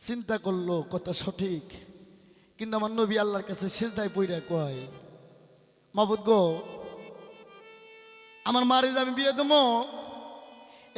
চিন্তা করল, কথা সঠিক? কিন্তু আমার নবী আল্লাহর কাছে সেজদায় পইরা কয়, মাবুদ গো, আমার মারে আমি বিয়ে দেবো,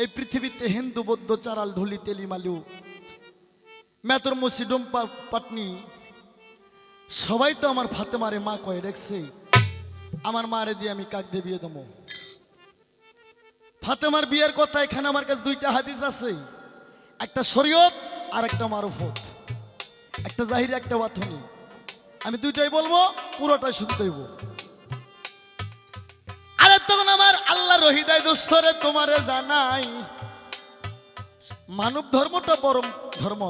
এই পৃথিবীতে হিন্দু, বৌদ্ধ, চারাল, ঢুলি, তেলি, মালু, মেতর, মসি, ডোম্পা, পাটনি, সবাই তো আমার ফাতে মারে মা কয়ে রেখছে আমার মারে দিয়ে আমি কাক দিয়ে বিয়ে দেবো। ফাতেমার বিয়ের কথা এখানে আমার কাছে দুইটা হাদিস আছে। একটা শরীয়ত আর একটা মারুফত, একটা জাহির, একটা বাথনি আমি দুইটাই বলব, পুরোটাই শুনতে আরে তখন আমার আল্লাহ রহিদায় দোস্তরে তোমারে জানাই, মানব ধর্মটা পরম ধর্ম।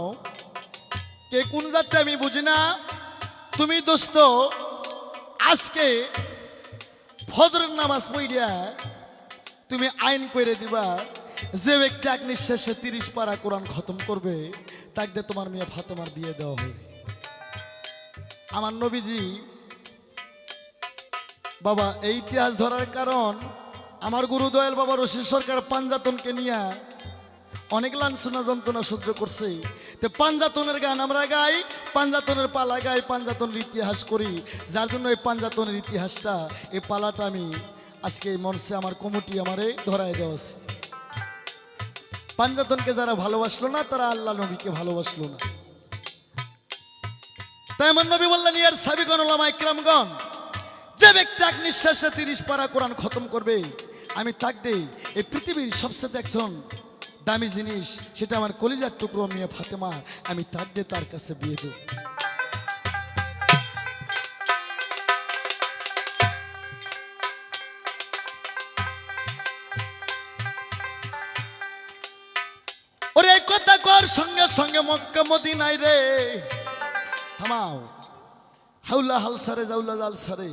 কে কোন জাতে আমি বুঝি না। তুমি দোস্ত, আজকে ফজরের নামাজ পড়িয়া তুমি আইন করে দিবা। যে ব্যক্তি এক নিঃশ্বাসে তিরিশ পারা কোরআন খতম করবে, তাকে তোমার মেয়ে ফাতেমার বিয়ে দেওয়া হবে। আমার নবীজি, বাবা, এই ইতিহাস ধরার কারণ আমার গুরু দয়াল বাবা রশিদ সরকার পাঞ্জাতনকে নিয়ে অনেক লাঞ্ছনা যন্ত্রণা সহ্য করছে। তো পাঞ্জাতনের গান আমরা গাই, পাঞ্জাতনের পালা গাই, পাঞ্জাতনের ইতিহাস করি। যার জন্য এই পাঞ্জাতনের ইতিহাসটা, এই পালাটা আমি আজকে এই মঞ্চে আমার কমিটি আমারে ধরায় দেওয়া পাঞ্জাতনকে যারা ভালোবাসলো না, তারা আল্লাহ নবীকে ভালোবাসলো না। আমার নবী বললেন, ইয়ার সাবিগণ ওলামা ইকরামগণ, যে ব্যক্তি এক নিঃশ্বাসে তিরিশ পারা কোরআন খতম করবে, আমি তাক দেই, এই পৃথিবীর সবচেয়ে একজন দামি জিনিস, সেটা আমার কলিজার টুকরো মেয়ে ফাতেমা, আমি তাক দিয়ে তার কাছে বিয়ে দেব। কর সঙ্গে সঙ্গে মক্কা মদিনায় রে। থামাও। হাউলা হাল সারে, জাউলা জাল সারে।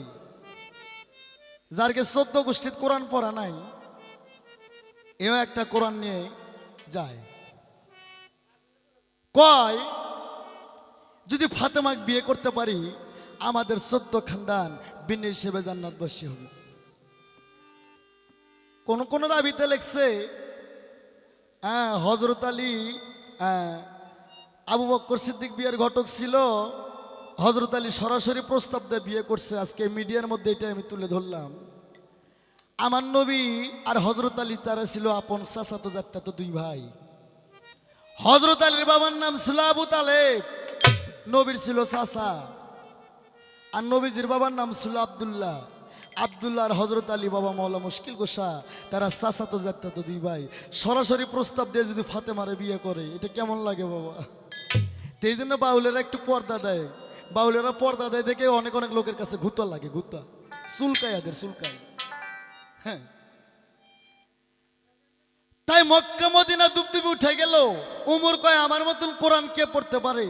যারকে চোদ্দ গোষ্ঠীর কোরআন পড়া নাই, এও একটা কোরআন নিয়ে যায়। কয়, যদি ফাতেমাক বিয়ে করতে পারি, আমাদের চোদ্দ খানদান বিন হিসেবে জান্নাত জান্নাতবাসী হবে। কোন কোন রাবিতে লেখছে হ্যাঁ হজরত আলী আবু বক্কর সিদ্দিক বিয়ের ঘটক ছিল। হজরত আলী সরাসরি প্রস্তাব দিয়ে বিয়ে করছে। আজকে মিডিয়ার মধ্যে এটা আমি তুলে ধরলাম। আমার নবী আর হজরত আলী তারা ছিল আপন চাচাতো যাত্রা তো দুই ভাই। হজরত আলীর বাবার নাম ছিল আবু তালেব, নবীর ছিল চাচা। আর নবীজির বাবার নাম ছিল আবদুল্লাহ। আবদুল্লাহ হজরত আলী বাবা মৌলা মুশকিল গোসা, তারা চাচাতো যাত্রা তো দুই ভাই। সরাসরি প্রস্তাব দিয়ে যদি ফাতেমারে বিয়ে করে, এটা কেমন লাগে বাবা? তো এই জন্য বাউলেরা একটু পর্দা দেয়। বাউলেরা পর্দা দেয় দেখে অনেক অনেক লোকের কাছে ঘুতা লাগে ঘুতা চুলকায় এদের, চুলকায়। হ্যাঁ। তাই মক্কা মদিনা দুবদুবি উঠে গেল। উমর কয়, আমার মতন কোরআন কে পড়তে পারে?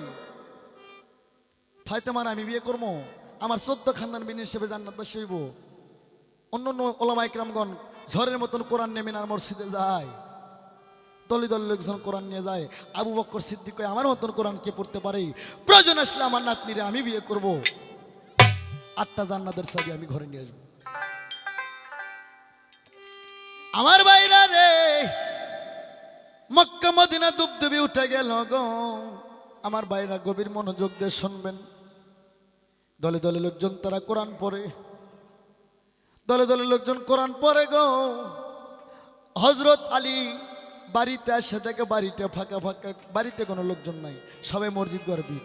ফাইতেমার আমি বিয়ে করব। আমার চোদ্দ খানদান বিন হিসেবে জান্নাত বাসী হইব। অন্য অন্য ওলামা ইকরামগণ ঝড়ের মতন কোরআন নিয়ে মিনার মসজিদে যায়। দলি দল লোকজন কোরআন নিয়ে যায়। আবু বক্কর সিদ্দিক আমার মতন কোরআন কে পড়তে পারে? প্রয়োজন আসলে আমার নাতনিরে আমি বিয়ে করব। আটটা জান্নাতের সাবি আমি ঘরে নিয়ে আসব। আমার বাইরা রে, মক্কা মদিনা দুবদুবি উঠে গেল গো। আমার বাইরা গভীর মনোযোগ দিয়ে শুনবেন। দলে দলে লোকজন তারা কোরআন পড়ে। দলে দলে লোকজন কোরআন পরে গো। হজরত আলী বাড়িতে আসে থেকে বাড়িতে ফাঁকা ফাঁকা, বাড়িতে কোনো লোকজন নাই, সবাই মসজিদ গড়বি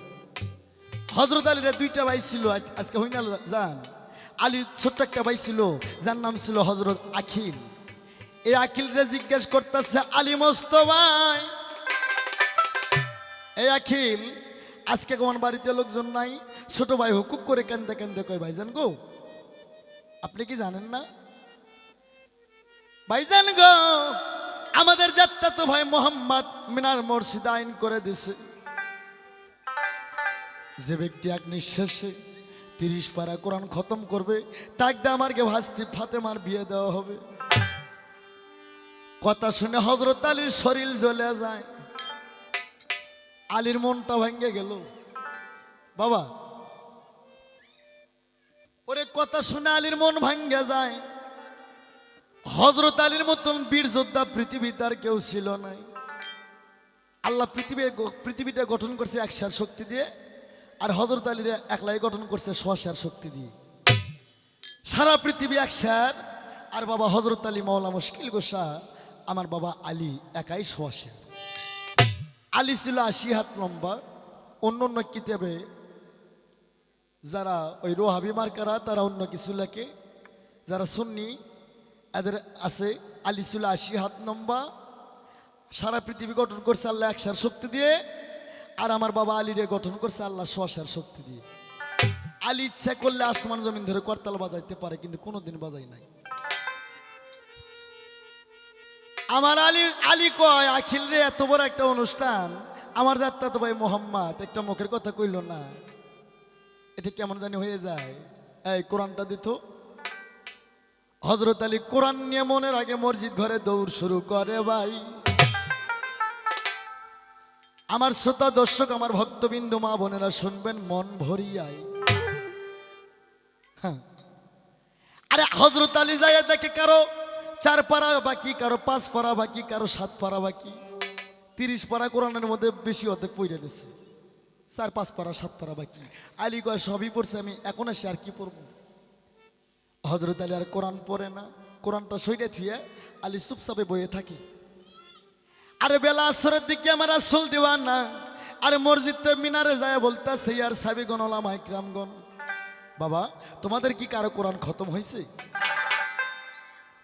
হজরত আলীরা দুইটা ভাই ছিল, আজ- আজকে হই না যান আলীর ছোট্ট একটা ভাই ছিল, যার নাম ছিল হজরত আখিল। এই আখিলরে জিজ্ঞেস করতেছে, আলী মোস্তফাই এই আখিল, আজকে কোন বাড়িতে লোকজন নাই? ছোট ভাই হুকুক করে কান্দে কান্দে কয় ভাই ভাইজান গো। আপনি কি জানেন না? ভাইজান গো, আমাদের যাত্রা তো ভাই মোহাম্মদ মিনার মসজিদ আইন করে দিছে। যে ব্যক্তি এক নিঃশ্বাসে তিরিশ পারা কোরআন খতম করবে, তাকে আমারকে ভাস্তি ফাতেমার বিয়ে দেওয়া হবে। কথা শুনে হজরত আলীর শরীর জ্বলে যায়। আলীর মনটা ভেঙে গেল। বাবা ওরে কথা শুনে আলীর মন ভাঙ্গে যায়। হজরত আলীর মতন বীর যোদ্ধা পৃথিবীতে আর কেউ ছিল নাই আল্লাহ পৃথিবী পৃথিবীটা গঠন করছে একসার শক্তি দিয়ে, আর হজরত আলীর একলাই গঠন করছে সোয়াশার শক্তি দিয়ে। সারা পৃথিবী একসার আর বাবা হজরত আলী মাওলা মুশকিল গোসা, আমার বাবা আলী একাই সোয়াশার আলী ছিল আশি হাত লম্বা, অন্য অন্য কিতাবে যারা ওই রোহাবি মার্কারা, তারা অন্য কিছু লেখে। যারা সুন্নি, এদের আছে আলী ছিল আশি হাত লম্বা সারা পৃথিবী গঠন করছে আল্লাহ একসার শক্তি দিয়ে, আর আমার বাবা আলীরে গঠন করছে আল্লাহ সোয়াশার শক্তি দিয়ে। আলী ইচ্ছা করলে আসমান জমিন ধরে করতাল বাজাইতে পারে, কিন্তু কোনোদিন বাজাই নাই। আমার আলী আলী কয়, আখিল রে, এত বড় একটা অনুষ্ঠান। আমার যাত্রা তো ভাই মোহাম্মদ, একটা মুখের কথা কইল না। এটা কেমন জানি হয়ে যায়। এই, কোরআনটা দিত হজরত আলী কোরআন নিয়ে মনের আগে মসজিদ ঘরে দৌড় শুরু করে ভাই। আমার শ্রোতা, দর্শক, আমার ভক্তবিন্দু, মা বোনেরা শুনবেন, মন ভরিয়ায় হ্যাঁ। আরে হজরত আলী যায় দেখে কারও চার পারা বাকি, কারও পাঁচ পারা বাকি, কারও সাত পারা বাকি। তিরিশ পারা কোরআনের মধ্যে বেশি অর্ধেক পড়ে নিছে চার পাঁচ পারা সাত পারা বাকি। আলী কয়, সবই পড়ছে, আমি এখন এসে আর কি পড়ব? হজরত আলী আর কোরআন পড়ে না। কোরআনটা সইরে থুয়ে আলী চুপচাপে বয়ে থাকে। আরে বেলা আসরের দিকে আমার আসল দেওয়া না আরে মসজিদে মিনারে যায় বলতেছে আর সাবিগণ ওলামা ইকরামগণ বাবা, তোমাদের কি কারও কোরআন খতম হয়েছে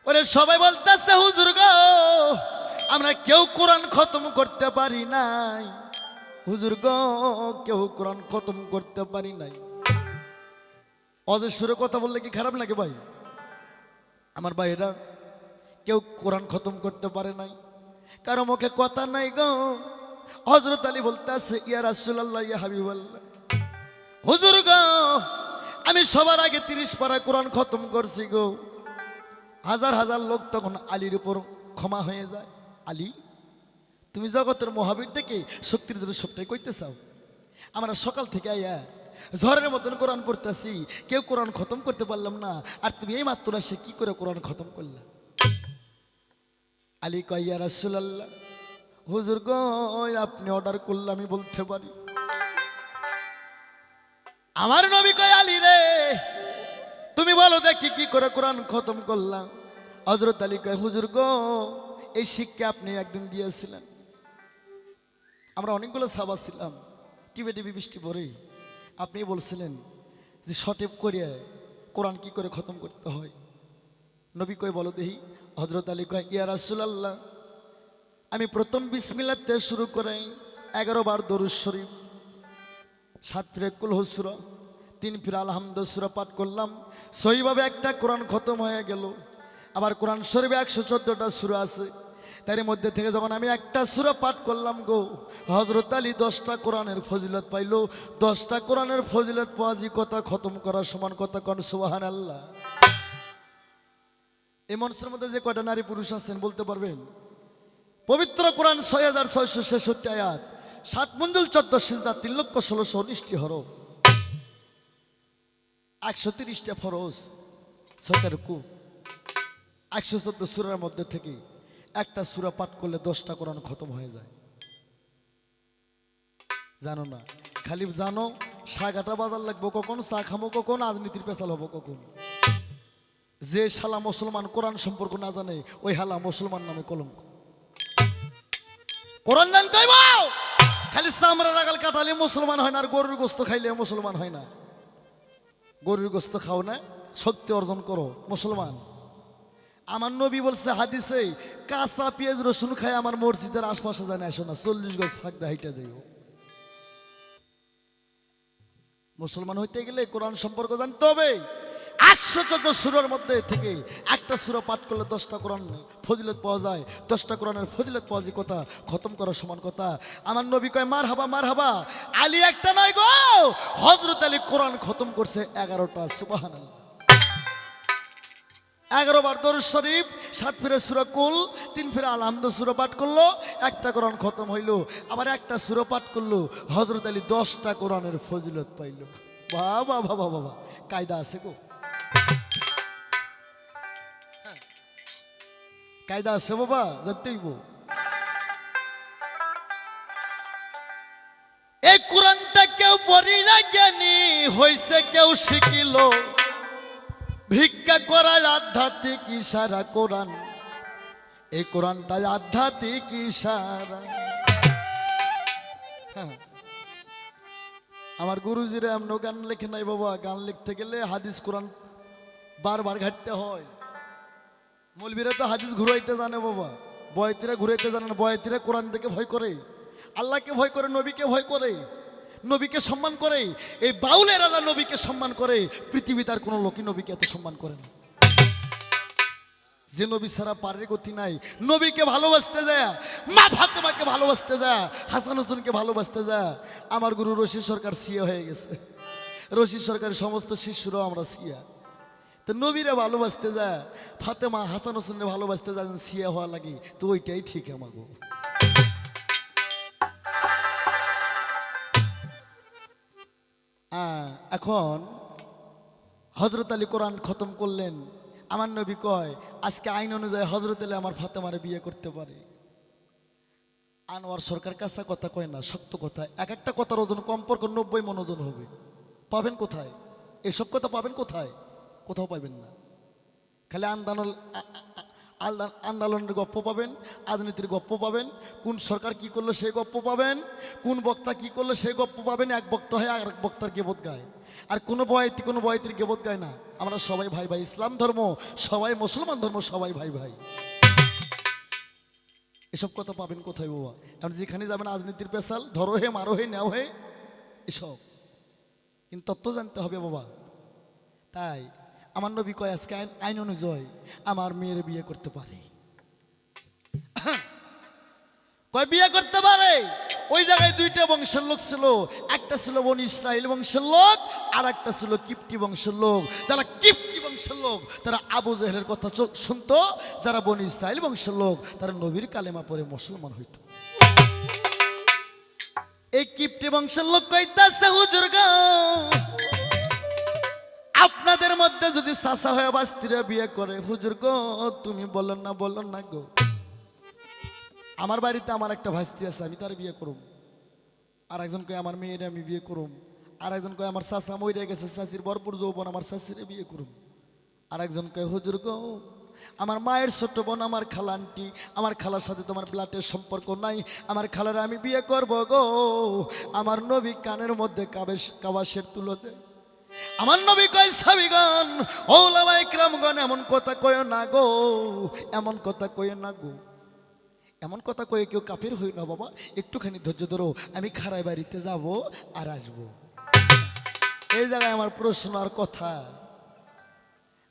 ওরে সবাই বলতেছে, হুজুর গো, আমরা কেউ কোরআন খতম করতে পারি নাই। হুজুর গো, কেউ কোরআন খতম করতে পারি নাই। অজের সুরে কথা বললে কি খারাপ লাগে ভাই? আমার ভাইরা কেউ কোরআন খতম করতে পারে নাই। কারও মুখে কথা নাই গ। হজরত আলী বলতেছে, ইয়া রাসুল্লাহ ইয়া হাবিবাল্লাহ। হুজুর গ, আমি সবার আগে তিরিশ পারা কোরআন খতম করছি গো। হাজার হাজার লোক তখন আলীর উপর ক্ষমা হয়ে যায়। আলী? তুমি জগতের মহাবীর থেকে শক্তির জন্য সবটাই কইতে চাও। আমরা সকাল থেকে আইয়া ঝড়ের মতন কোরআন পড়তেছি, কেউ কোরআন খতম করতে পারলাম না, আর তুমি এই মাত্র সে কি করে কোরআন খতম করলা? আলী কইয়া রাসুলাল্লাহ, হুজুর গো আপনি অর্ডার করলে আমি বলতে পারি। আমার নবী কয়, আলী রে, তুমি বলো দেখি কি করে কোরআন খতম করলাম হজরত আলী কয়, হুজুর গো, এই শিক্ষা আপনি একদিন দিয়েছিলেন। আমরা অনেকগুলো সাবা ছিলাম টিভি টিভি বৃষ্টি পরে আপনি বলছিলেন যে সটেপ করে কোরআন কি করে খতম করতে হয়? নবী কয়, বলো দেহি হজরত আলী কয়, ইয়া রাসুলাল্লাহ, আমি প্রথম বিসমিল্লাতে শুরু করাই, এগারো বার দরুদ শরীফ, সাত কুল হসুরা, তিন ফিরে আলহামদুসুরা পাঠ করলাম। সহিভাবে একটা কোরআন খতম হয়ে গেল। আবার কোরআন শরীফে একশো চোদ্দোটা সুরা আছে। তার মধ্যে থেকে যখন আমি একটা সুরা পাঠ করলাম গো হজরত আলী দশটা কোরআনের ফজিলত পাইলো। দশটা কোরআনের ফজিলত পাওয়াজি কথা খতম করার সমান কথা কন? সুবাহান আল্লাহ এই মনসের মধ্যে যে কয়টা নারী পুরুষ আছেন বলতে পারবেন? পবিত্র কোরআন ছয় হাজার ছয়শো ছেষট্টি আয়াত, সাত মঞ্জুল চোদ্দ সিজদা, তিন লক্ষ ষোলোশো উনিশটি হর একশো তিরিশটা ফরজ, ছয়টা রুকু, একশো চোদ্দ সুরার মধ্যে থেকে। একটা সুরা পাঠ করলে দশটা কোরআন খতম হয়ে যায়। জানো না? খালি জানো, সাগাটা বাজার লাগবো কখন, চা খামো কখন, রাজনীতির পেশাল হব কখন? যে শালা মুসলমান কোরআন সম্পর্ক না জানে, ওই হালা মুসলমান নামে কলঙ্ক। কোরআন জানতে খালি চামড়া রাগাল কাটালে মুসলমান হয় না, আর গরুর গোস্ত খাইলে মুসলমান হয় না। গরুর গোস্ত খাও না, শক্তি অর্জন করো, মুসলমান। আমার নবী বলছে হাদিসে, কাঁচা পেঁয়াজ, রসুন খাই আমার মসজিদের আশপাশে জানে, আসো না, চল্লিশ গজ ফাঁক দিয়ে হাইটা যাইও। মুসলমান হইতে গেলে কোরআন সম্পর্ক জানতে হবে। একশো চোদ্দ সুরের মধ্যে থেকে একটা সুরা পাঠ করলে দশটা কোরআন ফজিলত পাওয়া যায়, দশটা কোরআনের ফজিলত পাওয়া যায় কথা, খতম করার সমান কথা। আমার নবী কয় মার হাবা মার হাবা আলী একটা নয় গো হজরত আলী কোরআন খতম করছে এগারোটা সুবাহান এগারো বার দরুদ শরীফ, সাত ফেরা সুরা কুল, তিন ফেরা আলহামদ সুরা পাঠ করল, একটা কোরআন খতম হইল, আবার একটা সুরা পাঠ করল হজরত আলী দশটা কোরআনের ফজিলত পাইল। বাবা বাবা বাবা, কায়দা আছে গো। হ্যাঁ, কায়দা আছে বাবা, জানতেই এই কোরআনটা কেউ পড়ি না জ্ঞানী হয়েছে কেউ শিখিল। ভিক্ষা করায় আধ্যাত্মিক ইশারা কোরআন। এই কোরআনটাই আধ্যাত্মিক ইশারা। হ্যাঁ। আমার গুরুজিরা এমন গান লেখে নাই বাবা। গান লিখতে গেলে হাদিস কোরআন বারবার ঘাটতে হয়। মৌলবীরা তো হাদিস ঘুরাইতে জানে বাবা। বয়তিরা ঘুরাইতে জানে না। বয়তিরা কোরআন থেকে ভয় করে। আল্লাহকে ভয় করে, নবীকে ভয় করে। নবীকে সম্মান করে, এই বাউলের রাজা নবীকে সম্মান করে পৃথিবী তার কোনো লোকই নবীকে এত সম্মান করে না। যে নবী ছাড়া পারের গতি নাই। নবীকে ভালোবাসতে যায় মা ফাতেমাকে ভালোবাসতে যায় হাসান হোসেনকে ভালোবাসতে যায় আমার গুরু রশিদ সরকার সিএ হয়ে গেছে। রশিদ সরকারের সমস্ত শিষ্যরাও আমরা সিয়া তো নবীরা ভালোবাসতে যায় ফাতেমা, হাসান হোসেনকে ভালোবাসতে যায় সিয়া হওয়া লাগে, তো ওইটাই ঠিক আমাকে এখন হজরত আলী কোরআন খতম করলেন। আমার নবী কয়, আজকে আইন অনুযায়ী হজরত আলী আমার ফাতেমারে বিয়ে করতে পারে। আনোয়ার সরকার কাঁচা কথা কয় না শক্ত কথা। এক একটা কথার ওজন কমপক্ষে নব্বই মন ওজন হবে। পাবেন কোথায়? এসব কথা পাবেন কোথায়? কোথাও পাবেন না। খালি আন্দোলন আ- আ- আ- আলদা- আন্দোলনের গপ্প পাবেন, রাজনীতির গপ্প পাবেন, কোন সরকার কি করল সে গপ্প পাবেন, কোন বক্তা কি করল সেই গপ্প পাবেন, এক বক্তা হয় আর এক বক্তার গেবত গায়। আর কোনো বয়তি, কোনো বয়তির গেবত গায় না। আমরা সবাই ভাই ভাই, ইসলাম ধর্ম, সবাই মুসলমান ধর্ম, সবাই ভাই ভাই। এসব কথা পাবেন কোথায় বাবা? কারণ যেখানে যাবেন রাজনীতির পেশাল, ধরো হে, মারো হে, নেও হে, এসব। কিন্তু তত্ত্ব জানতে হবে বাবা। তাই আমার নবী কয়, আজকে আইন অনুযায়ী আমার মেয়ের বিয়ে করতে পারে। কয়, বিয়ে করতে পারে? ওই জায়গায় দুইটা বংশের লোক ছিল। একটা ছিল বন ইসরায়েল বংশের লোক আর একটা ছিল কিপ্টি বংশের লোক। যারা কিপ্টি বংশের লোক, তারা আবু জেহেলের কথা শুনতো। যারা বন ইসরায়েল বংশের লোক, তারা নবীর কালেমা পরে মুসলমান হইত। এই কিপ্টি বংশের লোক কইতাছে, হুজুর গো আপনাদের মধ্যে যদি চাষা হয়ে বাস্তিরা বিয়ে করে, হুজুর গো, তুমি বলেন না বলেন না গো। আমার বাড়িতে আমার একটা ভাস্তি আছে, আমি তার বিয়ে করুম। আর একজন কয়, আমার মেয়েরে আমি বিয়ে করুম। আর একজন কয়, আমার চাষা মরে গেছে চাষির ভরপুর যৌবন, আমার চাষিরে বিয়ে করুম। আর একজন কয়, হুজুর গো, আমার মায়ের ছোট্ট বোন, আমার খালা আন্টি, আমার খালার সাথে তোমার ব্লাডের সম্পর্ক নাই, আমার খালার আমি বিয়ে করব গো। আমার নবী কানের মধ্যে কাবেশ কাবাসের তুলো দেয়। আমার নবী কয়, সাবিগণ, ওলামা ইকরামগণ, এমন কথা কয় না গো, এমন কথা কয় না গো। এমন কথা কয়ে কেউ কাফের হই না বাবা, একটুখানি ধৈর্য ধরো, আমি খারাই বাড়িতে যাব আর আসব। এই জায়গায় আমার প্রশ্ন আর কথা।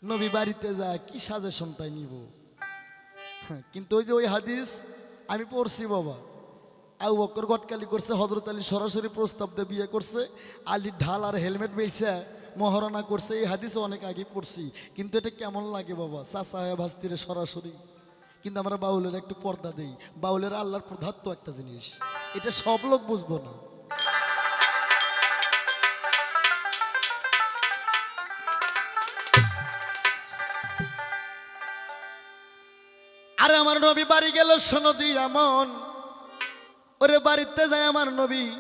নবী বাড়িতে যা কি সাজেশনটাই নিব? কিন্তু ওই যে ওই হাদিস আমি পড়ছি বাবা। আউ বকর গটকালি করছে হজরত আলী সরাসরি প্রস্তাব দিয়ে বিয়ে করছে আলী ঢাল আর হেলমেট বেইছে। মহারণা করছে, এই হাদিসও অনেক আগে পড়ছি। কিন্তু এটা কেমন লাগে বাবা? চাচা হয়ে ভাস্তিরে সরাসরি। কিন্তু আমরা বাউলের একটু পর্দা দেই। বাউলের আল্লাহর প্রধাত্ব একটা জিনিস। এটা সব লোক বুঝব না। আরে আমার নবী বাড়ি গেল সনদি এমন। ওরে বাড়িতে যায় আমার নবী।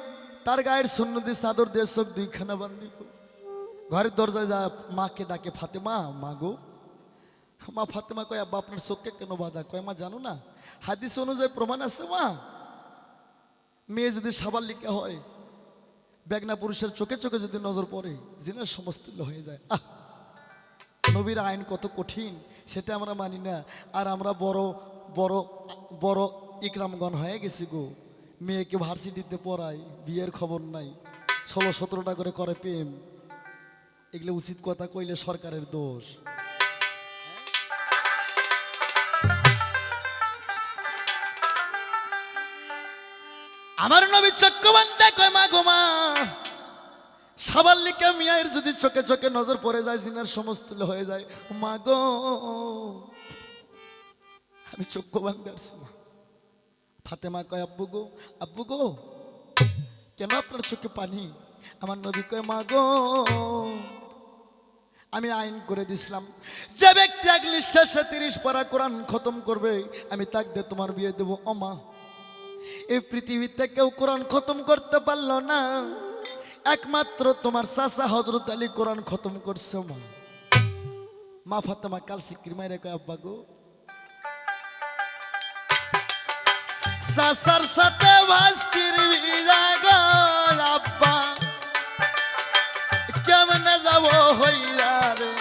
তার গায়ের সন্নদি চাদর দিয়ে চোখ দুইখানা বান্ধিল। ঘরের দরজায় যা মাকে ডাকে ফাতেমা, মা গো। মা ফাতেমা কয়, আব্বা, আপনার চোখকে কেন বাধা? কয়, মা, জানো না, হাদিস অনুযায়ী প্রমাণ আছে, মা। মেয়ে যদি সাবাল লিখা হয়, বেগনা পুরুষের চোখে চোখে যদি নজর পড়ে জিনের সমস্ত হয়ে যায়। আহ! নবীর আইন কত কঠিন, সেটা আমরা মানি না। আর আমরা বড় বড় বড় ইকরামগণ হয়ে গেছি গো। মেয়েকে ভার্সিটিতে পড়াই, বিয়ের খবর নাই, ষোলো সতেরোটা করে করে প্রেম। এগুলো উচিত কথা কইলে সরকারের দোষ। আমার নবী চক্রবন্ধে কয় মা গো মা। সাবাল্লিকা মিয়ার যদি চোখে চোখে নজর পড়ে যায়, জিনার সমস্ত হয়ে যায়, মা গো। আমি চক্ষু বান্ধে আসছি না ফাতেমা কয়, আব্বু গো আব্বু গো, কেন আপনার চোখে পানি? আমার নবী কয়, মা আমি আইন করে দিছিলাম। যে ব্যক্তি এক নিঃশ্বাসে তিরিশ পারা কোরআন খতম করবে, আমি তাক দিয়ে তোমার বিয়ে দেবো। অমা এই পৃথিবীতে কেউ কোরআন খতম করতে পারল না। একমাত্র তোমার চাচা হজরত আলী কোরআন খতম করছে মা। মা ফাতেমা কাল সিকির মাইরে কয়, আব্বা গো, চাচার সাথে ভাস্তির বিরা গো আব্বা। যাব হইয়া রে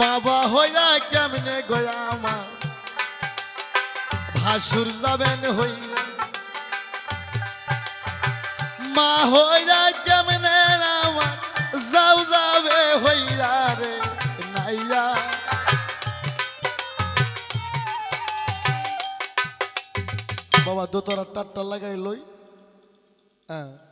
বাবা হইয়া কেমনে গয়া আমার ভাসুর যাবেন হইয়া। মা হইয়া কেমনে আমার যাও যাবে হইয়া। বাবা দোতরা টাট্টা লাগাই লই। হ্যাঁ।